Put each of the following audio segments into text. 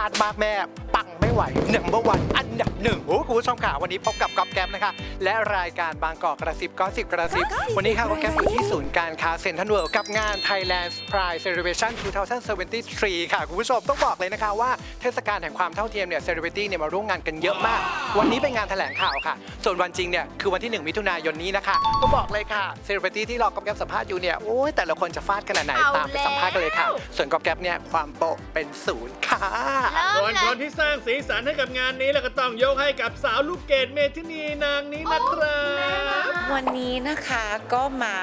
าดมากแม่ปังไม่ไหวหนึ่งเมื่อวันอันดับหนึ่งโอ้คุณผู้ชมค่ะวันนี้พบกับก๊อฟแก๊ปนะคะ และรายการบางกอกกระซิบก็สิบกระซิบ วันนี้ค่ะก๊อฟแก๊ปอยู่ที่ศูนย์การค้าเซ็นทรัลเวิลด์กับงาน Thailand Pride Celebration 2023 ค่ะ คุณผู้ชมต้องบอกเลยนะคะว่าเทศกาลแห่งความเท่าเทียมเนี่ยเซเลบริตี้เนี่ยมาร่วมงานกันเยอะมาก วันนี้เป็นงานแถลงข่าวค่ะ ส่วนวันจริงเนี่ยคือวันที่ 1 มิถุนายนนี้นะคะก็บอกเลยค่ะเซเลบริตี้ที่รอกอบแก๊ปสัมภาษณ์อยู่เนี่ยโอ้ยแต่ละคนจะฟาดขนาดไหนเอาตามไปสัมภาษณ์กันเลยค่ะ ส่วนกอบแก๊ปเนี่ยความโปะเป็นศูนย์ค่ะเริ่มส่วนเลคนยที่สร้างสีสันให้กับงานนี้แล้วก็ต้องยกให้กับสาวลูกเกดเมทินีนางนี้นะครับ วันนี้นะคะก็มา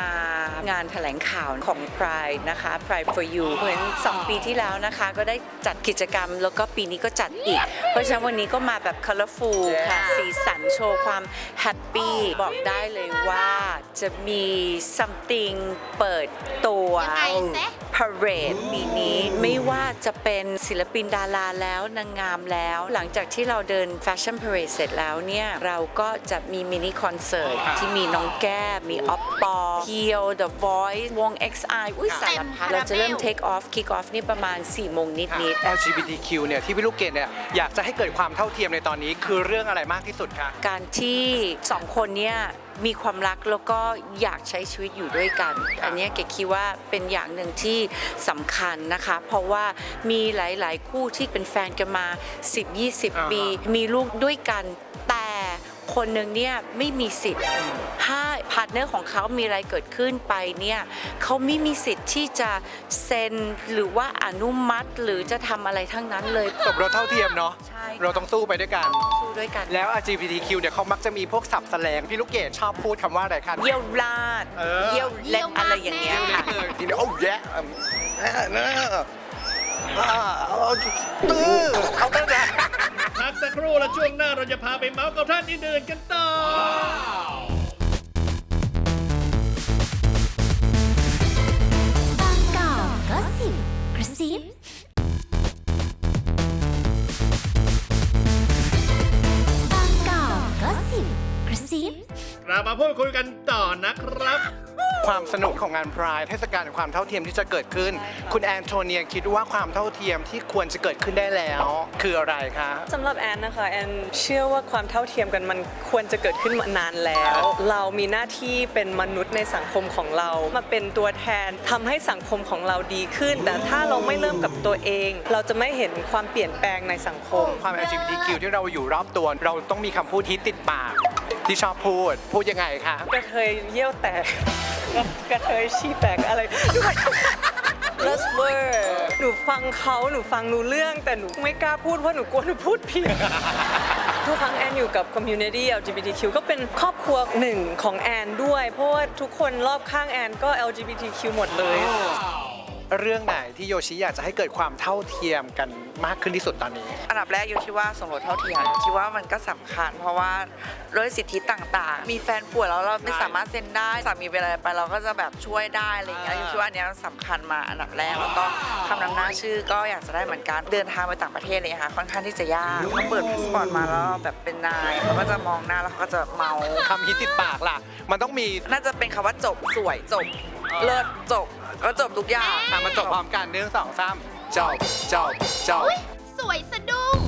งานแถลงข่าวของ Pride นะคะ Pride for You เหมือน 2 ปีที่แล้วนะคะ ก็ได้จัดกิจกรรม แล้วก็ปีนี้ก็จัดอีก เพราะฉะนั้นวันนี้ก็มาแบบ colorful ค่ะ สีสันโชว์ความแฮปปี้บอกได้เลยว่าจะมี something เปิดตัว ยังไงเซ parade ปีนี้ไม่ว่าจะเป็นศิลปินดาราแล้วนางงามแล้ว หลังจากที่เราเดิน Fashion Parade เสร็จแล้วเนี่ย เราก็จะมีมินิคอนเสิร์ตที่มีน้องแก้มมีออปปอ p ียว The Voice วง XI อุ้ยสารพัดเราจะเริ่ม take off kick off นี่ประมาณ4โมงนิด LGBTQ เนี่ยที่พี่ลูกเกดเนี่ยอยากจะให้เกิดความเท่าเทียมในตอนนี้คือเรื่องอะไรมากที่สุดคะๆการที่สองคนเนี่ยมีความรักแล้วก็อยากใช้ชีวิตอยู่ด้วยกัน อันเนี้ยเกดคิดว่าเป็นอย่างหนึ่งที่สำคัญนะคะ เพราะว่ามีหลาย ๆ คู่ที่เป็นแฟนกันมา 10-20 ปี มีลูกด้วยกันแต่ คนหนึ่งเนี่ยไม่มีสิทธิ์ถ้าพาร์ทเนอร์ของเขามีอะไรเกิดขึ้นไปเนี่ยเขาไม่มีสิทธิ์ที่จะเซ็นหรือว่าอนุมัติหรือจะทำอะไรทั้งนั้นเลย สมรสเท่าเทียมเนาะใช่ค่ะเราต้องสู้ไปด้วยกัน สู้ด้วยกัน แล้ว LGBTQ เนี่ยเขามักจะมีพวกศัพท์แสลงพี่ลูกเกดชอบพูดคำว่าอะไรคะ เยี่ยวลาดเออ เยี่ยวเล็บอะไรอย่างเงี้ยค่ะ เออทีนี้โอ้แย่อืมเออเอออ่าเอาตื้อเอา รู่แล้วช่วงหน้าเราจะพาไปเมาส์กับท่านอื่นๆกันต่อ บางกอกก็สิบกระซิบางกอกก็สิบกระซิบเรามาพูดคุยกันต่อนะครับ ความสนุกของงานพรายเทศกาลแห่งความเท่าเทียมที่จะเกิดขึ้น คุณแอนโทเนียคิดว่าความเท่าเทียมที่ควรจะเกิดขึ้นได้แล้ว คืออะไรคะสำหรับแอนนะคะแอนเชื่อว่าความเท่าเทียมกันมันควรจะเกิดขึ้นมานานแล้ว เรามีหน้าที่เป็นมนุษย์ในสังคมของเรามาเป็นตัวแทนทำให้สังคมของเราดีขึ้น แต่ถ้าเราไม่เริ่มกับตัวเอง เราจะไม่เห็นความเปลี่ยนแปลงในสังคม ความ LGBTQ ที่เราอยู่รอบตัว เราต้องมีคำพูดฮิตติดปาก ที่ชอบพูด พูดยังไงคะกระเทยเยี่ยวแตก กระเทยชี้แตกอะไรเลสเวอร์หนูฟังเขาหนูฟังรู้เรื่อง แต่หนูไม่กล้าพูดเพราะหนูกลัวหนูพูดผิด ทุกครั้งแอนอยู่กับ community LGBTQ ก็เป็นครอบครัวหนึ่งของแอนด้วย เพราะว่าทุกคนรอบข้างแอนก็ LGBTQ หมดเลย เรื่องไหนที่โยชิอยากจะให้เกิดความเท่าเทียมกันมากขึ้นที่สุดตอนนี้ อันดับแรกยูคิดว่าสมรสเท่าเทียมคิดว่ามันก็สำคัญ เพราะว่าด้วยสิทธิต่างๆ มีแฟนป่วยแล้วเราไม่สามารถเซ็นได้สามีเป็นอะไรไปเราก็จะแบบช่วยได้อะไรอย่างเงี้ยยูคิดว่าอันเนี้ยสำคัญมาอันดับแรกแล้วก็คำนำหน้าชื่อก็อยากจะได้เหมือนกันเดินทางไปต่างประเทศเลยค่ะค่อนข้างที่จะยากเขาเปิดพาสปอร์ตมาแล้วเราแบบเป็นนายเขาก็จะมองหน้าแล้วเขาก็จะเมา คำฮิตติดปากล่ะ มันต้องมี น่าจะเป็นคำว่าจบสวยจบเลิศจบก็จบทุกอย่าง อะมาจบพร้อมกันหนึ่งสองสามจบจบจบ อุ้ยสวยสะดุ้ง